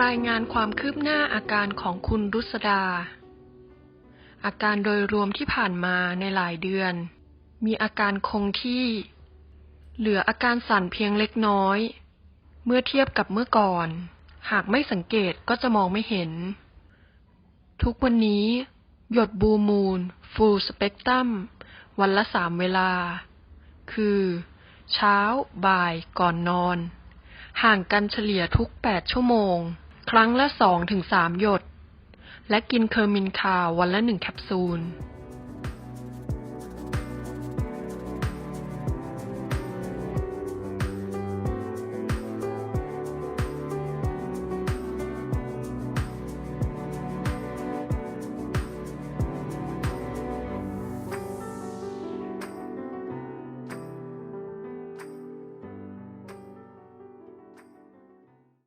รายงานความคืบหน้าอาการของคุณรุษดา อาการโดยรวมที่ผ่านมาในหลายเดือน มีอาการคงที่ เหลืออาการสั่นเพียงเล็กน้อย เมื่อเทียบกับเมื่อก่อน หากไม่สังเกตก็จะมองไม่เห็น ทุกวันนี้ หยดบูมูล ฟูลสเปกตรัม วันละสามเวลา คือ เช้า บ่าย ก่อนนอน ห่างกันเฉลี่ยทุก 8 ชั่วโมง ครั้งละ 2-3 หยด และกินเคอร์มินคาววันละ 1 แคปซูล